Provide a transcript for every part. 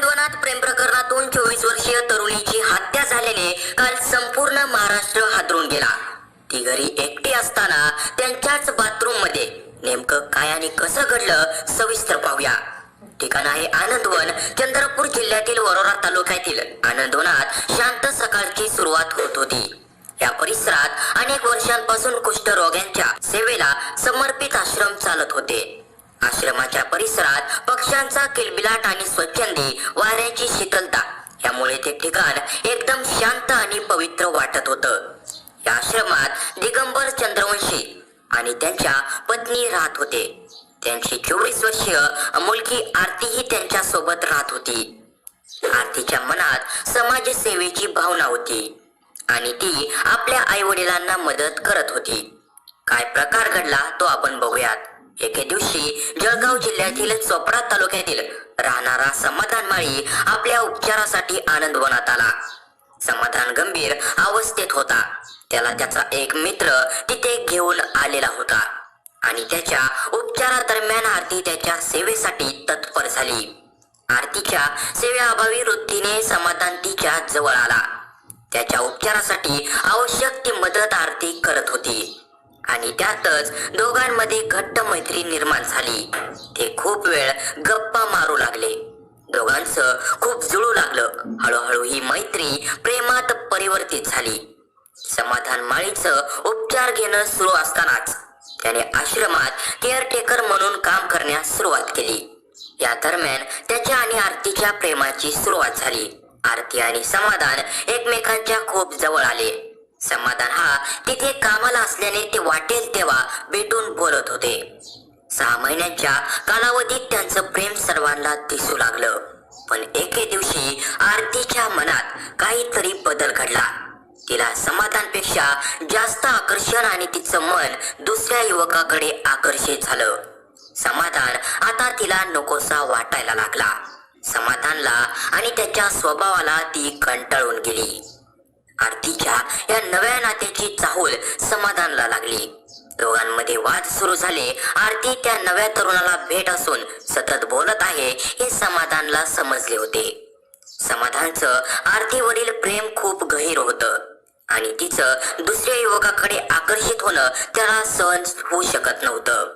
आनंदवनात प्रेम प्रकरणातून चोवीस वर्षीय तरुणीची हत्या झाल्याने काल संपूर्ण महाराष्ट्र हादरून गेला. ती घरी एकटी असताना त्यांच्याच बाथरूममध्ये नेमकं काय आणि कसं घडलं सविस्तर पाहूया. ठिकाण आहे आनंदवन चंद्रपूर जिल्ह्यातील वरोरा तालुक्यातील. आनंदवनात शांत सकाळची सुरुवात होत होती. या परिसरात अनेक वर्षांपासून कुष्ठरोग्यांच्या सेवेला समर्पित आश्रम चालत होते. आश्रमाच्या परिसरात पक्ष्यांचा किलबिलाट आणि स्वच्छंदी वाऱ्याची शीतलता. यामुळे ते ठिकाण एकदम शांत आणि पवित्र वाटत होतं. या आश्रमात दिगंबर चंद्रवंशी आणि त्यांच्या पत्नी राहत होते. त्यांची चोवीस वर्षीय मुलगी आरतीही त्यांच्यासोबत राहत होती. आरतीच्या मनात समाजसेवेची भावना होती आणि ती आपल्या आई वडिलांना मदत करत होती. काय प्रकार घडला तो आपण बघूयात. एके दिवशी जळगाव जिल्ह्यातील चोपडा तालुक्यातील राहणारा समाधान माळी आपल्या उपचारासाठी आनंदवनात आला. समाधान गंभीर अवस्थेत होता. त्याला त्याचा एक मित्र तिथे घेऊन आलेला होता आणि त्याच्या उपचारादरम्यान आरती त्याच्या सेवेसाठी तत्पर झाली. आरतीच्या सेवेअभावी वृत्तीने समाधान तिच्या जवळ आला. त्याच्या उपचारासाठी आवश्यक ती मदत आरती करत होती. आणि त्यातच दोघांमध्ये घट्ट मैत्री निर्माण झाली. ते खूप वेळ गप्पा मारू लागले. दोघांचं खूप जुळू लागलं. हळूहळू ही मैत्री प्रेमात परिवर्तित झाली. समाधान माळीचं उपचार घेणं सुरू असतानाच त्याने आश्रमात केअरटेकर म्हणून काम करण्यास सुरुवात केली. या दरम्यान त्याच्या आणि आरतीच्या प्रेमाची सुरुवात झाली. आरती आणि समाधान एकमेकांच्या खूप जवळ आले. समाधान हा तिथे कामाला असल्याने ते वाटेल तेव्हा भेटून बोलत होते. सहा महिन्यांच्या कालावधीत त्यांचं प्रेम सर्वांना दिसू लागलं. पण एके दिवशी आरतीच्या मनात काहीतरी बदल घडला. तिला समाधानपेक्षा जास्त आकर्षण आणि तिचं मन दुसऱ्या युवकाकडे आकर्षित झालं. समाधान आता तिला नकोसा वाटायला लागला. समाधानला आणि त्याच्या स्वभावाला ती कंटाळून गेली. आरतीच्या या नव्या नात्याची चाहूल समाधानला लागली. दोघांमध्ये वाद सुरू झाले. आरती त्या नव्या तरुणाला भेट असून सतत बोलत आहे हे समाधानला समजले होते. समाधानचं आरतीवरील प्रेम खूप गहीर होतं. आणि तिचं दुसऱ्या युवकाकडे आकर्षित होणं त्याला सहन होऊ शकत नव्हतं.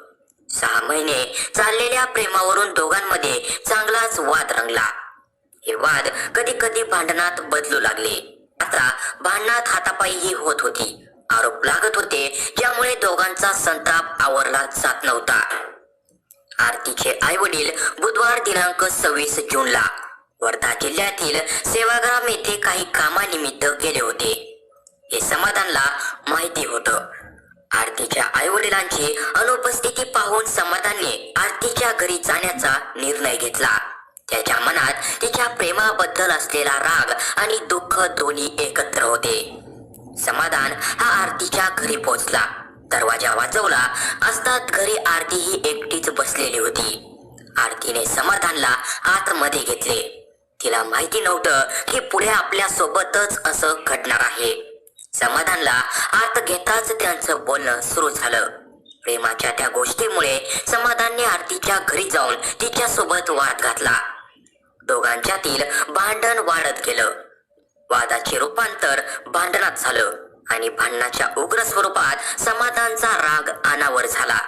सहा महिने चाललेल्या प्रेमावरून दोघांमध्ये चांगलाच वाद रंगला. हे वाद कधी कधी भांडणात बदलू लागले. आता भांडणात हातापाईही होत होती. आरोप लागत होते ज्यामुळे दोघांचा संताप आवरला जात नव्हता. आरतीचे आई वडील बुधवार दिनांक सव्वीस जूनला वर्धा जिल्ह्यातील सेवाग्राम येथे काही कामानिमित्त गेले होते. हे समाधानला माहिती होतं. आरतीच्या आई वडिलांची अनुपस्थिती पाहून समाधानने आरतीच्या घरी जाण्याचा निर्णय घेतला. त्याच्या मनात तिच्या प्रेमाबद्दल असलेला राग आणि दुःख दोन्ही एकत्र होते. समाधान हा आरतीच्या घरी पोहोचला. दरवाजा वाजवला. असतात घरी आरती ही एकटीच बसलेली होती. आरतीने समाधानला आतमध्ये घेतले. तिला माहिती नव्हतं की पुढे आपल्या सोबतच असं घडणार आहे. समाधानला आत घेताच त्यांचं बोलणं सुरू झालं. प्रेमाच्या त्या गोष्टीमुळे समाधानने आरतीच्या घरी जाऊन तिच्या सोबत वाद घातला. दोघांच्यातील भांडण वाढत गेलं. वादाचे रूपांतर भांडणात झालं आणि भांडणाच्या उग्र स्वरूपात समाधानचा राग अनावर झाला.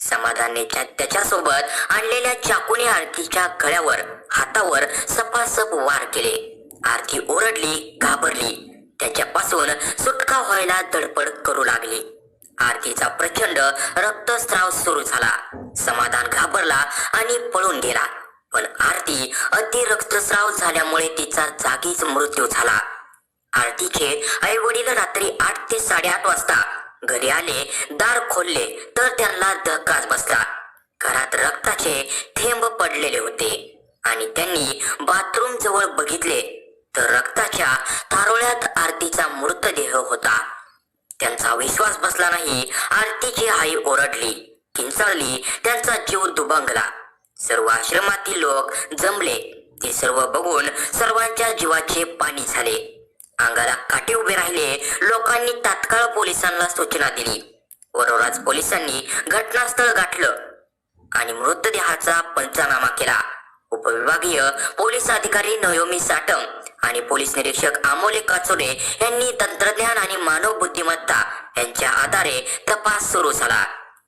समाधानने त्याच्यासोबत आणलेल्या चाकूने आरतीच्या गळ्यावर हातावर सपासप वार केले. आरती ओरडली घाबरली. त्याच्यापासून सुटका व्हायला धडपड करू लागली. आरतीचा प्रचंड रक्तस्राव सुरू झाला. समाधान घाबरला आणि पळून गेला. पण आरती अति रक्तस्राव झाल्यामुळे तिचा जागीच मृत्यू झाला. आरतीचे आई वडील रात्री आठ ते साडेआठ वाजता घरी आले दार खोलले तर त्यांना धक्काच बसला. घरात रक्ताचे थेंब पडलेले होते आणि त्यांनी बाथरूम जवळ बघितले तर रक्ताच्या तारोळ्यात आरतीचा मृतदेह होता. त्यांचा विश्वास बसला नाही आरतीची आई ओरडली किंचाळली त्यांचा जीव दुभंगला सर्व आश्रमातील लोक जमले. ते सर्व बघून सर्वांच्या जीवाचे पाणी झाले. अंगाला काटे उभे राहिले. लोकांनी तात्काळ पोलिसांना सूचना दिली. वरोराज पोलिसांनी घटनास्थळ गाठलं आणि मृतदेहाचा पंचनामा केला. उपविभागीय पोलीस अधिकारी नयोमी साटम आणि पोलीस निरीक्षक आमोले काचोरे यांनी तंत्रज्ञान आणि मानव बुद्धिमत्ता यांच्या आधारे तपास सुरू झाला.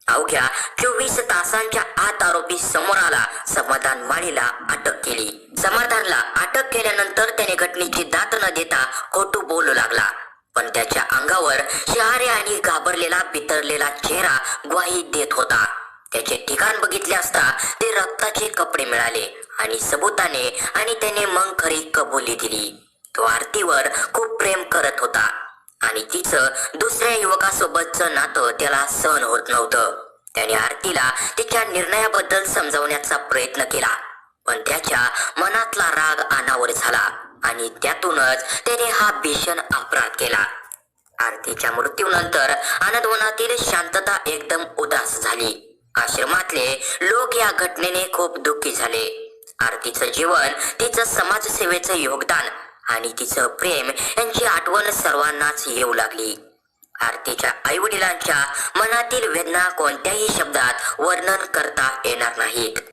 अवघ्या चोवीस तासांच्या आत आरोपी समोर आला. समाधान माळीला अटक केली. समाधानला अटक केल्यानंतर त्याने घटनेची दात न देता खोटू बोलू लागला. पण त्याच्या अंगावर शहारे आणि घाबरलेला बितरलेला चेहरा ग्वाही देत होता. त्याचे ठिकाण बघितले असता ते रक्ताचे कपडे मिळाले आणि सबुताने आणि त्याने मग खरी कबुली दिली. तो आरतीवर खूप प्रेम करत होता. आणि तिचं दुसऱ्या युवकासोबतचं नातं त्याला सहन होत नव्हतं. त्याने आरतीला तिच्या निर्णयाबद्दल समजवण्याचा प्रयत्न केला. पण त्याच्या मनातला राग अनावर झाला आणि त्यातूनच त्याने हा भीषण अपराध केला. आरतीच्या मृत्यूनंतर आनंदवनातील शांतता एकदम उदास झाली. आश्रमातले लोक या घटनेने खूप दुःखी झाले. आरतीचं जीवन तिचं समाजसेवेचं योगदान आणि तिचं प्रेम यांची आठवण सर्वांनाच येऊ लागली. आरतीच्या आई वडिलांच्या मनातील वेदना कोणत्याही शब्दात वर्णन करता येणार नाहीत.